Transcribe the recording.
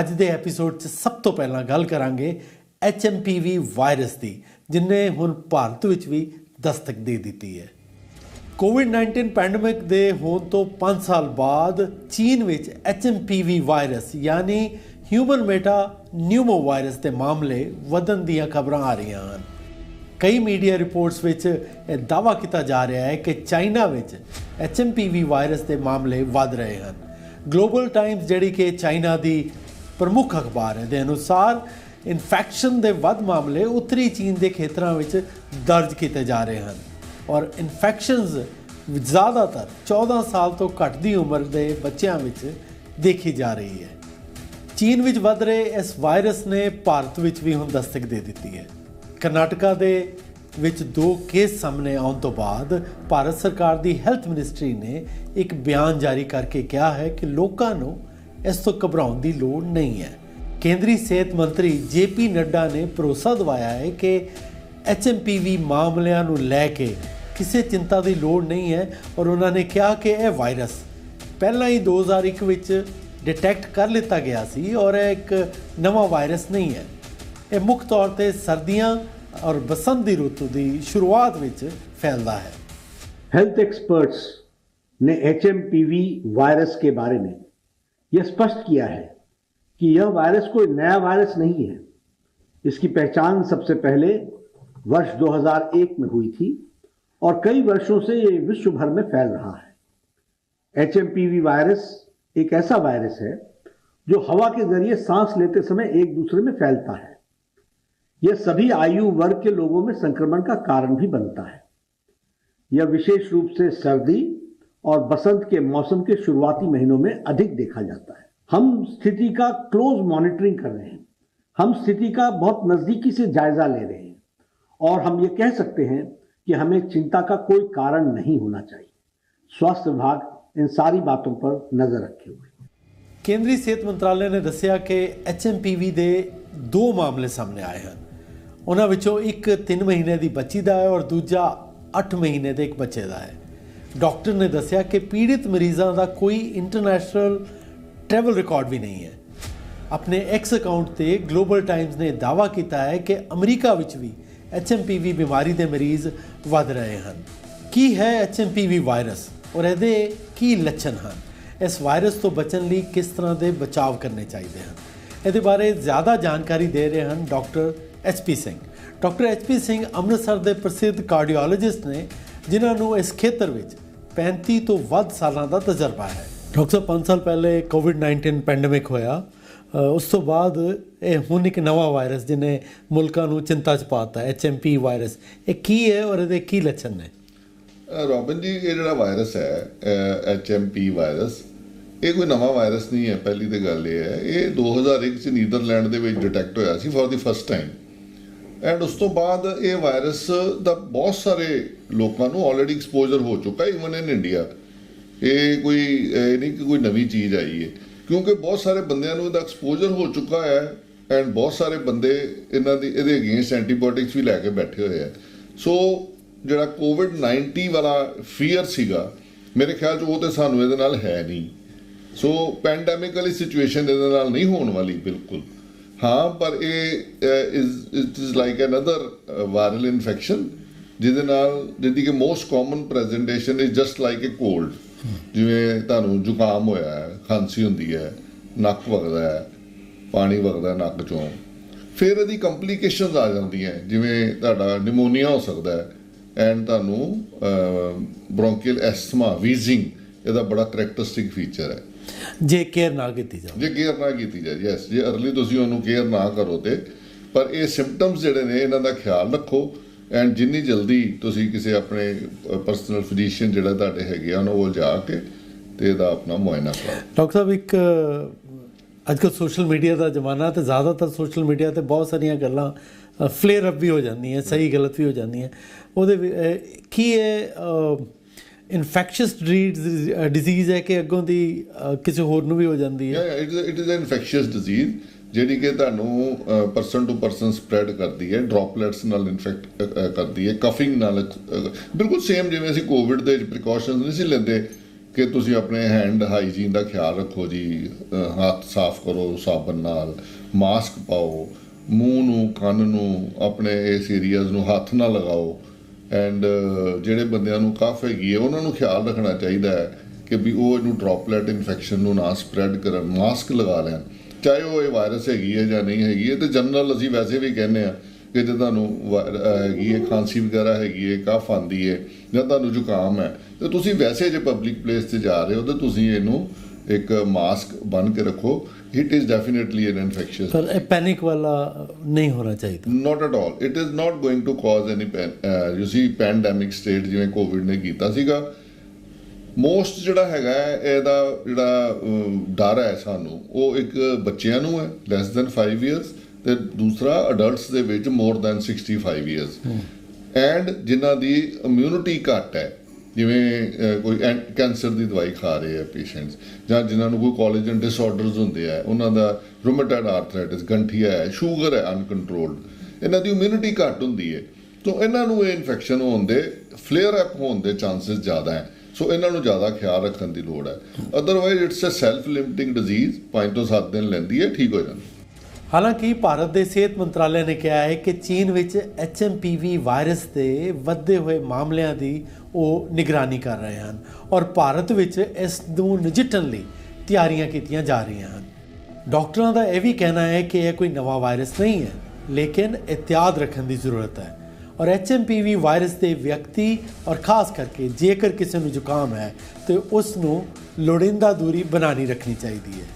ਅੱਜ ਦੇ ਐਪੀਸੋਡ 'ਚ ਸਭ ਤੋਂ ਪਹਿਲਾਂ ਗੱਲ ਕਰਾਂਗੇ HMPV ਵਾਇਰਸ ਦੀ, ਜਿਨੇ ਹੁਣ ਭਾਰਤ ਵਿੱਚ ਵੀ ਦਸਤਕ ਦੇ ਦਿੱਤੀ ਹੈ। ਕੋਵਿਡ-19 ਪੈਂਡੇਮਿਕ ਦੇ ਹੋਣ ਤੋਂ 5 ਸਾਲ ਬਾਅਦ ਚੀਨ ਵਿੱਚ HMPV ਵਾਇਰਸ ਯਾਨੀ ਹਿਊਮਨ ਮੈਟਾ ਨਿਊਮੋ ਵਾਇਰਸ ਦੇ ਮਾਮਲੇ ਵਧਣ ਦੀਆਂ ਖਬਰਾਂ ਆ ਰਹੀਆਂ ਹਨ। ਕਈ ਮੀਡੀਆ ਰਿਪੋਰਟਸ ਵਿੱਚ ਇਹ ਦਾਅਵਾ ਕੀਤਾ ਜਾ ਰਿਹਾ ਹੈ ਕਿ ਚਾਈਨਾ ਵਿੱਚ HMPV ਵਾਇਰਸ ਦੇ ਮਾਮਲੇ ਵਧ ਰਹੇ ਹਨ। ਗਲੋਬਲ ਟਾਈਮਸ ਜਿਹੜੀ ਕਿ ਚਾਈਨਾ ਦੀ ਪ੍ਰਮੁੱਖ ਅਖਬਾਰ ਹੈ। ਦੇ ਅਨੁਸਾਰ, ਇਨਫੈਕਸ਼ਨ ਦੇ ਵੱਧ ਮਾਮਲੇ ਉੱਤਰੀ ਚੀਨ ਦੇ ਖੇਤਰਾਂ ਵਿੱਚ ਦਰਜ ਕੀਤੇ ਜਾ ਰਹੇ ਹਨ ਔਰ ਇਨਫੈਕਸ਼ਨਸ ਜ਼ਿਆਦਾਤਰ 14 ਸਾਲ ਤੋਂ ਘੱਟ ਦੀ ਉਮਰ ਦੇ ਬੱਚਿਆਂ ਵਿੱਚ ਦੇਖੀ ਜਾ ਰਹੀ ਹੈ। ਚੀਨ ਵਿੱਚ ਵੱਧ ਰਹੇ ਇਸ ਵਾਇਰਸ ਨੇ ਭਾਰਤ ਵਿੱਚ ਵੀ ਹੁਣ ਦਸਤਕ ਦੇ ਦਿੱਤੀ ਹੈ। ਕਰਨਾਟਕਾ ਦੇ ਵਿੱਚ ਦੋ ਕੇਸ ਸਾਹਮਣੇ ਆਉਣ ਤੋਂ ਬਾਅਦ ਭਾਰਤ ਸਰਕਾਰ ਦੀ ਹੈਲਥ ਮਿਨਿਸਟਰੀ ਨੇ ਇੱਕ ਬਿਆਨ ਜਾਰੀ ਕਰਕੇ ਕਿਹਾ ਹੈ ਕਿ ਲੋਕਾਂ ਨੂੰ ਇਸ ਤੋਂ ਘਬਰਾਉਣ ਦੀ ਲੋੜ ਨਹੀਂ ਹੈ। ਕੇਂਦਰੀ ਸਿਹਤ ਮੰਤਰੀ ਜੇ ਪੀ ਨੱਡਾ ਨੇ ਭਰੋਸਾ ਦਵਾਇਆ ਹੈ ਕਿ ਐਚਐਮਪੀਵੀ ਮਾਮਲਿਆਂ ਨੂੰ ਲੈ ਕੇ ਕਿਸੇ ਚਿੰਤਾ ਦੀ ਲੋੜ ਨਹੀਂ ਹੈ ਔਰ ਉਹਨਾਂ ਨੇ ਕਿਹਾ ਕਿ ਇਹ ਵਾਇਰਸ ਪਹਿਲਾਂ ਹੀ 2001 ਵਿੱਚ ਡਿਟੈਕਟ ਕਰ ਲਿੱਤਾ ਗਿਆ ਸੀ ਔਰ ਇਹ ਇੱਕ ਨਵਾਂ ਵਾਇਰਸ ਨਹੀਂ ਹੈ। ਇਹ ਮੁੱਖ ਤੌਰ ਤੇ ਸਰਦੀਆਂ ਔਰ ਬਸੰਤ ਦੀ ਰੁੱਤ ਦੀ ਸ਼ੁਰੂਆਤ ਵਿੱਚ ਫੈਲਦਾ ਹੈ। ਹੈਲਥ ਐਕਸਪਰਟਸ ਨੇ ਐੱਚਮ ਪੀ ਵੀ ਵਾਇਰਸ ਕੇ ਬਾਰੇ ਵਿੱਚ यह स्पष्ट किया है कि यह वायरस कोई नया वायरस नहीं है। इसकी पहचान सबसे पहले वर्ष 2001 में हुई थी और कई वर्षों से ये विश्व भर में फैल रहा है। एचएमपीवी वायरस एक ऐसा वायरस है जो हवा के ज़रिए सांस लेते समय एक दूसरे में फैलता है। यह सभी आयु वर्ग के लोगों में संक्रमण का कारण भी बनता है। यह विशेष रूप से सर्दी और बसंत के मौसम के शुरुआती महीनों में अधिक देखा जाता है हम स्थिति का क्लोज मॉनिटरिंग कर रहे हैं हम स्थिति का बहुत नजदीकी से जायजा ले रहे हैं और हम ये कह सकते हैं कि हमें चिंता का कोई कारण नहीं होना चाहिए स्वास्थ्य विभाग इन सारी बातों पर नजर रखे हुए है ਕੇਂਦਰੀ ਸਿਹਤ ਮੰਤਰਾਲੇ ਨੇ ਦੱਸਿਆ ਕਿ ਐਚਐਮਪੀਵੀ ਦੇ ਦੋ ਮਾਮਲੇ ਸਾਹਮਣੇ ਆਏ ਹਨ ਉਹਨਾਂ ਵਿੱਚੋਂ ਇੱਕ 3 ਮਹੀਨੇ ਦੀ ਬੱਚੀ ਦਾ ਹੈ ਔਰ ਦੂਜਾ 8 ਮਹੀਨੇ ਦੇ ਇੱਕ ਬੱਚੇ ਦਾ ਹੈ ਡਾਕਟਰ ਨੇ ਦੱਸਿਆ ਕਿ ਪੀੜਿਤ ਮਰੀਜ਼ਾਂ ਦਾ ਕੋਈ ਇੰਟਰਨੈਸ਼ਨਲ ਟਰੈਵਲ ਰਿਕਾਰਡ ਵੀ ਨਹੀਂ ਹੈ। ਆਪਣੇ ਐਕਸ ਅਕਾਊਂਟ ਤੇ ਗਲੋਬਲ ਟਾਈਮਸ ਨੇ ਦਾਅਵਾ ਕੀਤਾ ਹੈ ਕਿ ਅਮਰੀਕਾ ਵਿੱਚ ਵੀ ਐਚਐਮਪੀਵੀ ਬਿਮਾਰੀ ਦੇ ਮਰੀਜ਼ ਵਧ ਰਹੇ ਹਨ। ਕੀ ਹੈ ਐਚਐਮਪੀਵੀ ਵਾਇਰਸ ਔਰ ਇਹਦੇ ਕੀ ਲੱਛਣ ਹਨ? ਇਸ ਵਾਇਰਸ ਤੋਂ ਬਚਣ ਲਈ ਕਿਸ ਤਰ੍ਹਾਂ ਦੇ ਬਚਾਅ ਕਰਨੇ ਚਾਹੀਦੇ ਹਨ? ਇਹਦੇ ਬਾਰੇ ਜ਼ਿਆਦਾ ਜਾਣਕਾਰੀ ਦੇ ਰਹੇ ਹਨ doctor HP Singh doctor HP Singh Amritsar ਦੇ ਪ੍ਰਸਿੱਧ ਕਾਰਡੀਓਲੋਜਿਸਟ ਨੇ, ਜਿਨ੍ਹਾਂ ਨੂੰ ਇਸ ਖੇਤਰ ਵਿੱਚ 35 ਤੋਂ ਵੱਧ ਸਾਲਾਂ ਦਾ ਤਜਰਬਾ ਹੈ। ਡਾਕਟਰ 5 ਸਾਲ ਪਹਿਲੇ ਕੋਵਿਡ-19 ਪੈਂਡੇਮਿਕ ਹੋਇਆ। ਉਸ ਤੋਂ ਬਾਅਦ ਇਹ ਹੁਣ ਇੱਕ ਨਵਾਂ ਵਾਇਰਸ ਜਿਹਨੇ ਮੁਲਕਾਂ ਨੂੰ ਚਿੰਤਾ 'ਚ ਪਾਤਾ ਐਚਐਮਪੀ ਵਾਇਰਸ। ਇਹ ਕੀ ਹੈ ਔਰ ਇਹਦੇ ਕੀ ਲੱਛਣ ਨੇ? ਅ, ਰੋਬਿਨ ਜੀ ਇਹ ਜਿਹੜਾ ਵਾਇਰਸ ਹੈ ਐਚਐਮਪੀ ਵਾਇਰਸ ਇਹ ਕੋਈ ਨਵਾਂ ਵਾਇਰਸ ਨਹੀਂ ਹੈ। ਪਹਿਲੀ ਤੇ ਗੱਲ ਇਹ ਹੈ ਇਹ 2001 ਚ ਨੀਦਰਲੈਂਡ ਦੇ ਵਿੱਚ ਡਿਟੈਕਟ ਹੋਇਆ ਸੀ for the first time. And ਉਸ ਤੋਂ ਬਾਅਦ ਇਹ ਵਾਇਰਸ ਦਾ ਬਹੁਤ ਸਾਰੇ ਲੋਕਾਂ ਨੂੰ ਆਲਰੇਡੀ ਐਕਸਪੋਜ਼ਰ ਹੋ ਚੁੱਕਾ ਇਵਨ ਇਨ ਇੰਡੀਆ ਇਹ ਕੋਈ, ਇਹ ਨਹੀਂ ਕਿ ਕੋਈ ਨਵੀਂ ਚੀਜ਼ ਆਈ ਹੈ। ਕਿਉਂਕਿ ਬਹੁਤ ਸਾਰੇ ਬੰਦਿਆਂ ਨੂੰ ਇਹਦਾ ਐਕਸਪੋਜ਼ਰ ਹੋ ਚੁੱਕਾ ਹੈ ਐਂਡ ਬਹੁਤ ਸਾਰੇ ਬੰਦੇ ਇਹਨਾਂ ਦੀ, ਇਹਦੇ ਅਗੇਂਸਟ ਐਂਟੀਬਾਇਓਟਿਕਸ ਵੀ ਲੈ ਕੇ ਬੈਠੇ ਹੋਏ ਆ ਸੋ ਜਿਹੜਾ ਕੋਵਿਡ 19 ਵਾਲਾ ਫੀਅਰ ਸੀਗਾ, ਮੇਰੇ ਖਿਆਲ 'ਚ ਉਹ ਤੇ ਸਾਨੂੰ ਇਹਦੇ ਨਾਲ ਹੈ ਨਹੀਂ। ਸੋ ਪੈਂਡੈਮਿਕ ਵਾਲੀ ਸਿਚੁਏਸ਼ਨ ਇਹਦੇ ਨਾਲ ਨਹੀਂ ਹੋਣ ਵਾਲੀ, ਬਿਲਕੁਲ। ਹਾਂ, ਪਰ ਇਹ is it is like another viral infection ਜਿਹਦੇ ਨਾਲ, ਜਿਹਦੀ ਕਿ most common presentation is just like a cold ਜਿਵੇਂ ਤੁਹਾਨੂੰ ਜ਼ੁਕਾਮ ਹੋਇਆ ਹੈ, ਖਾਂਸੀ ਹੁੰਦੀ ਹੈ, ਨੱਕ ਵਗਦਾ ਹੈ, ਪਾਣੀ ਵਗਦਾ ਨੱਕ ਚੋਂ, ਫਿਰ ਇਹਦੀ ਕੰਪਲਿਕੇਸ਼ਨਸ ਆ ਜਾਂਦੀਆਂ ਜਿਵੇਂ ਤੁਹਾਡਾ ਨਿਮੋਨੀਆ ਹੋ ਸਕਦਾ ਹੈ ਐਂਡ ਤੁਹਾਨੂੰ ਬ੍ਰੌਂਕੀਅਲ ਐਸਥਮਾ ਵੀਜ਼ਿੰਗ ਇਹਦਾ ਬੜਾ ਕਰੈਕਟਰਿਸਟਿਕ ਫੀਚਰ ਹੈ। ਜੇ ਕੇਅਰ ਨਾ ਕੀਤੀ ਜਾਵੇ। ਜੇ ਕੇਅਰ ਨਾ ਕੀਤੀ ਜਾਏ ਯੈਸ ਜੇ ਅਰਲੀ ਤੁਸੀਂ ਉਹਨੂੰ ਕੇਅਰ ਨਾ ਕਰੋ ਤੇ ਪਰ ਇਹ ਸਿੰਪਟਮਸ ਜਿਹੜੇ ਨੇ ਇਹਨਾਂ ਦਾ ਖਿਆਲ ਰੱਖੋ ਐਂਡ ਜਿੰਨੀ ਜਲਦੀ ਤੁਸੀਂ ਕਿਸੇ ਆਪਣੇ ਪਰਸਨਲ ਫਿਜ਼ੀਸ਼ੀਅਨ ਜਿਹੜਾ ਤੁਹਾਡੇ ਹੈਗੇ ਆ ਉਹਨਾਂ ਕੋਲ ਜਾ ਕੇ ਤੇ ਇਹਦਾ ਆਪਣਾ ਮੁਆਇਨਾ ਕਰਾਓ ਡਾਕਟਰ ਸਾਹਿਬ ਇੱਕ ਅੱਜ ਕੱਲ੍ਹ ਸੋਸ਼ਲ ਮੀਡੀਆ ਦਾ ਜ਼ਮਾਨਾ ਤੇ ਜ਼ਿਆਦਾਤਰ ਸੋਸ਼ਲ ਮੀਡੀਆ ਤੇ ਬਹੁਤ ਸਾਰੀਆਂ ਗੱਲਾਂ ਫਲੇਅਰ ਅਪ ਵੀ ਹੋ ਜਾਂਦੀਆਂ ਸਹੀ ਗਲਤ ਵੀ ਹੋ ਜਾਂਦੀਆਂ। ਉਹਦੇ ਕੀ ਇਹ ਇਨਫੈਕਸ਼ੀਅਸ ਡਿਜ਼ੀਜ਼ ਹੈ ਕਿ ਅੱਗੋਂ ਦੀ ਕਿਸੇ ਹੋਰ ਨੂੰ ਵੀ ਹੋ ਜਾਂਦੀ ਹੈ। It is it is infectious disease ਜਿਹੜੀ ਕਿ ਤੁਹਾਨੂੰ ਪਰਸਨ ਟੂ ਪਰਸਨ ਸਪਰੈਡ ਕਰਦੀ ਹੈ ਡ੍ਰੌਪਲੇਟਸ ਨਾਲ ਇਨਫੈਕਟ ਕਰਦੀ ਹੈ ਕਫਿੰਗ ਨਾਲ ਬਿਲਕੁਲ ਸੇਮ ਜਿਵੇਂ ਅਸੀਂ ਕੋਵਿਡ ਦੇ ਪ੍ਰੀਕਾਸ਼ਨਸ ਨਹੀਂ ਸੀ ਲੈਂਦੇ ਕਿ ਤੁਸੀਂ ਆਪਣੇ ਹੈਂਡ ਹਾਈਜੀਨ ਦਾ ਖਿਆਲ ਰੱਖੋ ਜੀ ਹੱਥ ਸਾਫ਼ ਕਰੋ, ਸਾਬਣ ਨਾਲ ਮਾਸਕ ਪਾਓ, ਮੂੰਹ ਨੂੰ, ਕੰਨ ਨੂੰ, ਆਪਣੇ ਇਸ ਏਰੀਆਜ਼ ਨੂੰ ਹੱਥ ਨਾਲ ਲਗਾਓ। ਐਂਡ uh, ਜਿਹੜੇ ਬੰਦਿਆਂ ਨੂੰ ਕਫ ਹੈਗੀ ਹੈ, ਉਹਨਾਂ ਨੂੰ ਖਿਆਲ ਰੱਖਣਾ ਚਾਹੀਦਾ ਹੈ ਕਿ ਵੀ ਉਹ ਇਹਨੂੰ ਡ੍ਰੌਪਲੇਟ ਇਨਫੈਕਸ਼ਨ ਨੂੰ ਨਾ ਸਪਰੈਡ ਕਰਨ ਮਾਸਕ ਲਗਾ ਲੈਣ। ਚਾਹੇ ਉਹ ਇਹ ਵਾਇਰਸ ਹੈਗੀ ਹੈ ਜਾਂ ਨਹੀਂ ਹੈਗੀ ਹੈ, ਤੇ ਜਨਰਲ ਅਸੀਂ ਵੈਸੇ ਵੀ ਕਹਿੰਦੇ ਆ ਕਿ ਜੇ ਤੁਹਾਨੂੰ ਵਾ- ਹੈਗੀ ਹੈ, ਖਾਂਸੀ ਵਗੈਰਾ ਹੈਗੀ ਹੈ, ਕਫ ਆਂਦੀ ਹੈ ਜਾਂ ਤੁਹਾਨੂੰ ਜ਼ੁਕਾਮ ਹੈ, ਤੇ ਤੁਸੀਂ ਵੈਸੇ ਜੇ ਪਬਲਿਕ ਪਲੇਸ ਤੇ ਜਾ ਰਹੇ ਹੋ, ਤਾਂ ਤੁਸੀਂ ਇਹਨੂੰ ਇੱਕ ਮਾਸਕ ਬੰਨ ਕੇ ਰੱਖੋ। It is definitely an infectious ਪਰ ਇਹ ਪੈਨਿਕ ਵਾਲਾ ਨਹੀਂ ਹੋਣਾ ਚਾਹੀਦਾ। Not at all. It is not going to cause any pan, uh, you see pandemic state ਜਿਵੇਂ ਕੋਵਿਡ ਨੇ ਕੀਤਾ ਸੀਗਾ। ਮੋਸਟ ਜਿਹੜਾ ਹੈਗਾ ਇਹਦਾ ਜਿਹੜਾ ਡਰ ਹੈ ਸਾਨੂੰ ਉਹ ਇੱਕ ਬੱਚਿਆਂ ਨੂੰ ਹੈ ਲੈਸ ਦੈਨ 5 ਇਅਰਸ ਤੇ ਦੂਸਰਾ ਅਡਲਟਸ ਦੇ ਵਿੱਚ ਮੋਰ ਦੈਨ 65 ਇਅਰਸ ਐਂਡ ਜਿਨ੍ਹਾਂ ਦੀ ਇਮਿਊਨਿਟੀ ਘੱਟ ਹੈ ਜਿਵੇਂ ਕੋਈ ਕੈਂਸਰ ਦੀ ਦਵਾਈ ਖਾ ਰਹੇ ਆ ਪੇਸ਼ੈਂਟਸ ਜਾਂ ਜਿਨ੍ਹਾਂ ਨੂੰ ਕੋਈ ਕੋਲੇਜਨ ਡਿਸਆਰਡਰਸ ਹੁੰਦੇ ਆ ਉਹਨਾਂ ਦਾ ਰੂਮੇਟਾਇਡ ਆਰਥਰਾਈਟਿਸ ਗੰਠੀਆ ਹੈ ਸ਼ੂਗਰ ਹੈ ਅਨਕੰਟਰੋਲਡ ਇਹਨਾਂ ਦੀ ਇਮਿਊਨਿਟੀ ਘੱਟ ਹੁੰਦੀ ਹੈ। ਤੋਂ ਇਹਨਾਂ ਨੂੰ ਇਹ ਇਨਫੈਕਸ਼ਨ ਹੋਣ ਦੇ ਫਲੇਅਰ ਅਪ ਹੋਣ ਦੇ ਚਾਂਸਸ ਜ਼ਿਆਦਾ ਹੈ। ਸੋ ਇਹਨਾਂ ਨੂੰ ਜ਼ਿਆਦਾ ਖਿਆਲ ਰੱਖਣ ਦੀ ਲੋੜ ਹੈ। Otherwise it's a self limiting disease 5 ਤੋਂ 7 ਦਿਨ ਲੈਂਦੀ ਹੈ ਠੀਕ ਹੋ ਜਾਂਦੀ ਹਾਲਾਂਕਿ ਭਾਰਤ ਦੇ ਸਿਹਤ ਮੰਤਰਾਲੇ ਨੇ ਕਿਹਾ ਹੈ ਕਿ ਚੀਨ ਵਿੱਚ ਐਚਐਮਪੀਵੀ ਵਾਇਰਸ ਦੇ ਵੱਧਦੇ ਹੋਏ ਮਾਮਲਿਆਂ ਦੀ ਉਹ ਨਿਗਰਾਨੀ ਕਰ ਰਹੇ ਹਨ ਔਰ ਭਾਰਤ ਵਿੱਚ ਇਸ ਨੂੰ ਨਜਿੱਠਣ ਲਈ ਤਿਆਰੀਆਂ ਕੀਤੀਆਂ ਜਾ ਰਹੀਆਂ ਹਨ। ਡਾਕਟਰਾਂ ਦਾ ਇਹ ਵੀ ਕਹਿਣਾ ਹੈ ਕਿ ਇਹ ਕੋਈ ਨਵਾਂ ਵਾਇਰਸ ਨਹੀਂ ਹੈ, ਲੇਕਿਨ ਇhtiyਾਤ ਰੱਖਣ ਦੀ ਜ਼ਰੂਰਤ ਹੈ ਔਰ ਐਚਐਮਪੀਵੀ ਵਾਇਰਸ ਦੇ ਵਿਅਕਤੀ ਔਰ ਖਾਸ ਕਰਕੇ ਜੇਕਰ ਕਿਸੇ ਨੂੰ ਜ਼ੁਕਾਮ ਹੈ, ਤੇ ਉਸ ਨੂੰ ਲੋੜੀਂਦਾ ਦੂਰੀ ਬਣਾਣੀ ਰੱਖਣੀ ਚਾਹੀਦੀ ਹੈ।